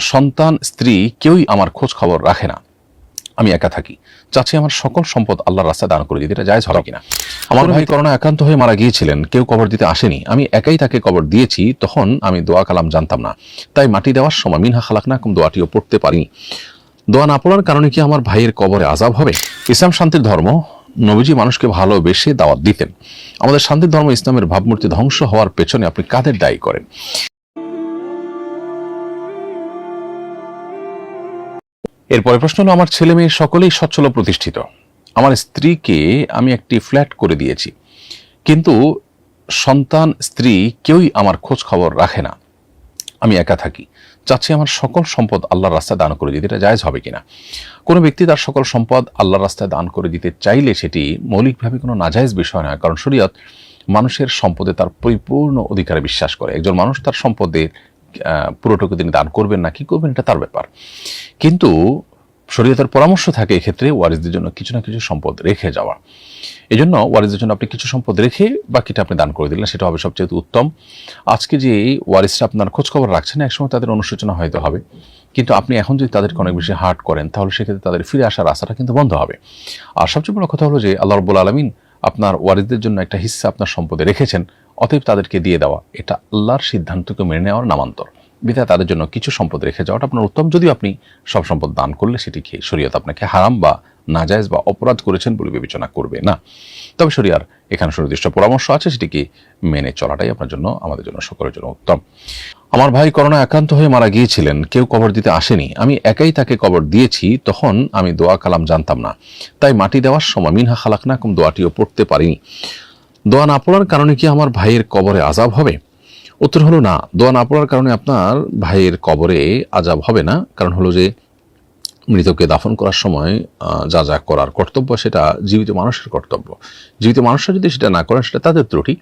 সন্তান স্ত্রী কেউই আমার খোঁজ খবর রাখে না। আমি একা থাকি। চাচ্ছি আমার সকল সম্পদ আল্লাহর রাস্তায় দান করে দিতে এটা জায়জ হবে কিনা? আমার ভাই করোনা একান্ত হয়ে মারা গিয়েছিলেন কেউ কবর দিতে আসেনি। আমি একাই তাকে কবর দিয়েছি তখন আমি দোয়া কালাম জানতাম না। তাই মাটি দেওয়ার সময় মিনহা খালাক না কম দোয়াটিও পড়তে পারিনি। দোয়া না পড়ার কারণে কি আমার ভাইয়ের কবরে আজাব হবে? ইসলাম শান্তির ধর্ম নবীজি মানুষকে ভালোবেসে দাওয়াত দিতেন। আমাদের শান্তির ধর্ম ইসলামের ভাবমূর্তি ধ্বংস হওয়ার পেছনে আপনি কাদের দায়ী করেন? এরপরে প্রশ্ন হলো আমার ছেলে মেয়ে সকলেই সচ্ছল প্রতিষ্ঠিত। আমার স্ত্রীকে আমি একটি ফ্ল্যাট করে দিয়েছি। কিন্তু সন্তান স্ত্রী কেউই আমার খোঁজ খবর রাখে না। আমি একা থাকি। চাচ্ছি আমার সকল সম্পদ আল্লাহর রাস্তায় দান করে দিতে। এটা জায়জ হবে কিনা? কোনো ব্যক্তি তার সকল সম্পদ আল্লাহর রাস্তায় দান করে দিতে চাইলে সেটি মৌলিকভাবে কোনো নাজায়জ বিষয় নয়। কারণ শরীয়ত মানুষের সম্পদে তার পরিপূর্ণ অধিকারে বিশ্বাস করে। একজন মানুষ তার সম্পদের আহ, পুরোটুকু তিনি দান করবেন না, কি করবেন এটা তার ব্যাপার। কিন্তু শরীয়তের পরামর্শ থাকে এক্ষেত্রে ওয়ারিসদের জন্য কিছু না কিছু সম্পদ রেখে যাওয়া। এই জন্য ওয়ারিসদের জন্য আপনি কিছু সম্পদ রেখে বাকিটা আপনি দান করে দিলেন, সেটা হবে সবচেয়ে উত্তম। আজকে যে এই ওয়ারিসরা আপনার খোঁজখবর রাখছেন, একসময় তাদের অনুশোচনা হয়তো হবে। কিন্তু আপনি এখন যদি তাদেরকে অনেক বেশি হার্ট করেন, তাহলে সেক্ষেত্রে তাদের ফিরে আসার রাস্তাটা কিন্তু বন্ধ হবে। আর সবচেয়ে বড় কথা হলো যে, আল্লাহ রব্বুল আলমিন আপনার ওয়ারিসদের জন্য একটা হিস্সা আপনার সম্পদে রেখেছেন। অতএব তাদেরকে দিয়ে দেওয়া, এটা আল্লাহর সিদ্ধান্তকে মেনে নেওয়ার নামান্তর। বিধায় তাদের জন্য কিছু সম্পদ রেখে যাওয়াটা আপনার উত্তম। যদিও আপনি সব সম্পদ দান করলে সেটিকে শরীয়ত আপনাকে হারাম বা নাজায়জ বা অপরাধ করেছেন বলে বিবেচনা করবে না। তবে শরিয়ার এখানে সুনির্দিষ্ট পরামর্শ আছে, সেটিকে মেনে চলাটাই আপনার জন্য, আমাদের জন্য, সকলের জন্য উত্তম। আমার ভাই করোনা একান্ত হয়ে মারা গিয়েছিলেন, কেউ কবর দিতে আসেনি। আমি একাই তাকে কবর দিয়েছি, তখন আমি দোয়া কালাম জানতাম না। তাই মাটি দেওয়ার সময়, মিনহা খালাক না কম দোয়াটিও পড়তে পারিনি। দোয়া না পড়ার কারণে কি আমার ভাইয়ের কবরে আজাব হবে? উত্তর হলো না, দোয়া না পড়ার কারণে আপনার ভাইয়ের কবরে আজাব হবে না। কারণ হলো যে, মৃতকে দাফন করার সময় যা যা করার কর্তব্য সেটা জীবিত মানুষের কর্তব্য। জীবিত মানুষরা যদি সেটা না করেন, সেটা তাদের ত্রুটি।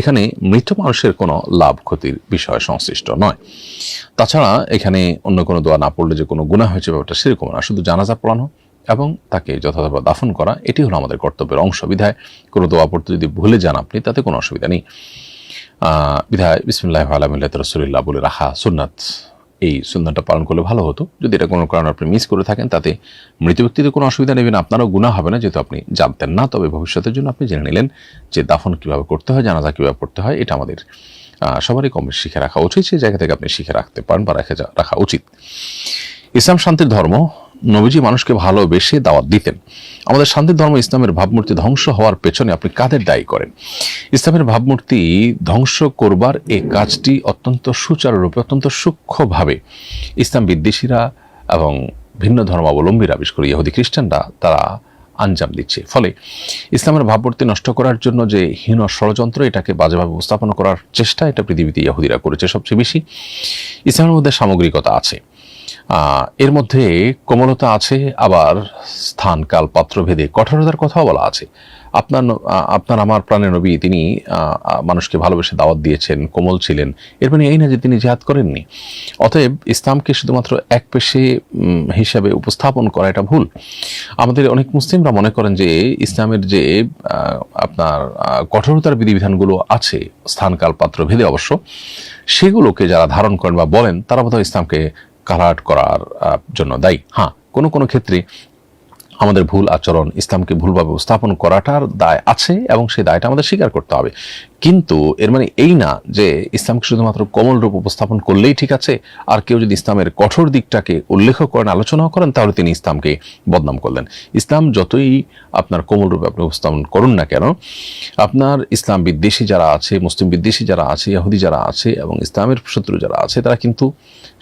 এখানে মৃত মানুষের কোনো লাভ ক্ষতির বিষয় সংশ্লিষ্ট নয়। তাছাড়া এখানে অন্য কোনো দোয়া না পড়লে যে কোনো গুণা হয়েছে, ব্যাপারটা সেরকম না। শুধু জানাজা পড়ানো এবং তাকে যথাযথ দাফন করা, এটি হলো আমাদের কর্তব্যের অংশ। বিধায় কোনো দোয়া পড়তে যদি ভুলে যান আপনি, তাতে কোনো অসুবিধা নেই। বিধায় বিসমুল্লাহ আলমিল্লাহ রসুলিল্লাহ বলে রাখা সুন্নাত। এই সুন্নাতটা পালন করলে ভালো হতো। যদি এটা কোনো কারণে আপনি মিস করে থাকেন, তাতে মৃত ব্যক্তিতে কোনো অসুবিধা নেবেন, আপনারও গুণা হবে না, যেহেতু আপনি জানতেন না। তবে ভবিষ্যতের জন্য আপনি জেনে নিলেন যে দাফন কীভাবে করতে হয়, জানাজা কীভাবে পড়তে হয়, এটা আমাদের সবারই কম শিখে রাখা উচিত। সেই জায়গা থেকে আপনি শিখে রাখতে পারেন বা রেখে রাখা উচিত। ইসলাম শান্তির ধর্ম নবীজি মানুষকে ভালোবেসে দাওয়াত দিতেন। আমাদের শান্তির ধর্ম ইসলামের ভাবমূর্তি ধ্বংস হওয়ার পেছনে আপনি কাদের দায়ী করেন? ইসলামের ভাবমূর্তি ধ্বংস করবার এই কাজটি অত্যন্ত সুচারুরূপে, অত্যন্ত সূক্ষ্মভাবে ইসলাম বিদ্বেষীরা এবং ভিন্ন ধর্মাবলম্বীরা, বিশেষ করে ইহুদি খ্রিস্টানরা, তারা আঞ্জাম দিচ্ছে। ফলে ইসলামের ভাবমূর্তি নষ্ট করার জন্য যে হীন ষড়যন্ত্র, এটাকে বাজেভাবে উপস্থাপন করার চেষ্টা এটা পৃথিবীতে ইহুদিরা করেছে সবচেয়ে বেশি। ইসলামের মধ্যে সামগ্রিকতা আছে। এর মধ্যে কোমলতা আছে, আবার স্থান কাল পাত্রভেদে কঠোরতার কথাও বলা আছে। আপনার আপনার আমার প্রাণের নবী, তিনি মানুষকে ভালোবেসে দাওয়াত দিয়েছেন, কোমল ছিলেন। এর মানে এই না যে তিনি জেহাদ করেননি। অতএব ইসলামকে শুধুমাত্র এক পেশে হিসাবে উপস্থাপন করা এটা ভুল। আমাদের অনেক মুসলিমরা মনে করেন যে ইসলামের যে আপনার কঠোরতার বিধিবিধানগুলো আছে স্থানকাল পাত্র ভেদে অবশ্য, সেগুলোকে যারা ধারণ করেন বা বলেন, তারা বোধহয় ইসলামকে কালাট করার জন্য দায়ী। হ্যাঁ কোনো কোনো ক্ষেত্রে আমাদের ভুল আচরণ ইসলামকে ভুলভাবে উপস্থাপন করাটার দায় আছে এবং সেই দায়টা আমাদের স্বীকার করতে হবে। কিন্তু এর মানে এই না যে ইসলামকে শুধুমাত্র কোমল রূপ উপস্থাপন করলেই ঠিক আছে, আর কেউ যদি ইসলামের কঠোর দিকটাকে উল্লেখ করেন, আলোচনাও করেন, তাহলে তিনি ইসলামকে বদনাম করলেন। ইসলাম যতই আপনার কোমল রূপে আপনি উপস্থাপন করুন না কেন, আপনার ইসলাম বিদ্বেষী যারা আছে, মুসলিম বিদ্বেষী যারা আছে, ইহুদি যারা আছে এবং ইসলামের শত্রু যারা আছে, তারা কিন্তু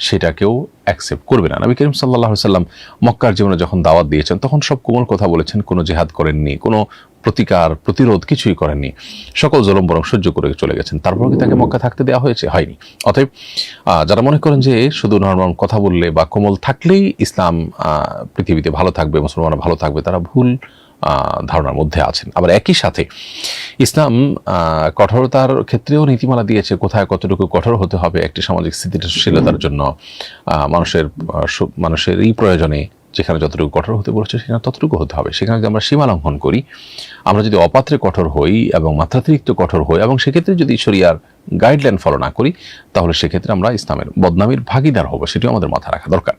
সেটাকেও অ্যাকসেপ্ট করবে না। নবী করিম সাল্লাহ সাল্লাম মক্কার জীবনে যখন দাওয়াত দিয়েছেন, তখন সব কোমল কথা বলেছেন, কোনো জেহাদ করেননি, কোনো প্রতিকার, প্রতিরোধ কিছুই করেননি। সকল জলম বরং সহ্য করে চলে গেছেন। তারপর কি তাকে মক্কা থাকতে দেওয়া হয়েছে? হয়নি। অতএব যারা মনে করেন যে শুধু নর্মাল কথা বললে বা কোমল থাকলেই ইসলাম পৃথিবীতে ভালো থাকবে, মুসলমানরা ভালো থাকবে, তারা ভুল ধারণার মধ্যে আছেন। আবার একই সাথে ইসলাম কঠোরতার ক্ষেত্রেও নীতিমালা দিয়েছে কোথায় কতটুকু কঠোর হতে হবে একটি সামাজিক স্থিতিশীলতার জন্য। মানুষের মানুষের এই প্রয়োজনে যেখানে যতটুকু কঠোর হতে বলেছে সেখানে ততটুকু হতে হবে। সেখানে যদি আমরা সীমা লঙ্ঘন করি আমরা যদি অপাত্রে কঠোর হই এবং মাত্রাতিরিক্ত কঠোর হই এবং সেক্ষেত্রে যদি শরিয়ার গাইডলাইন ফলো না করি তাহলে সেক্ষেত্রে আমরা ইসলামের বদনামির ভাগিদার হব সেটিও আমাদের মাথায় রাখা দরকার।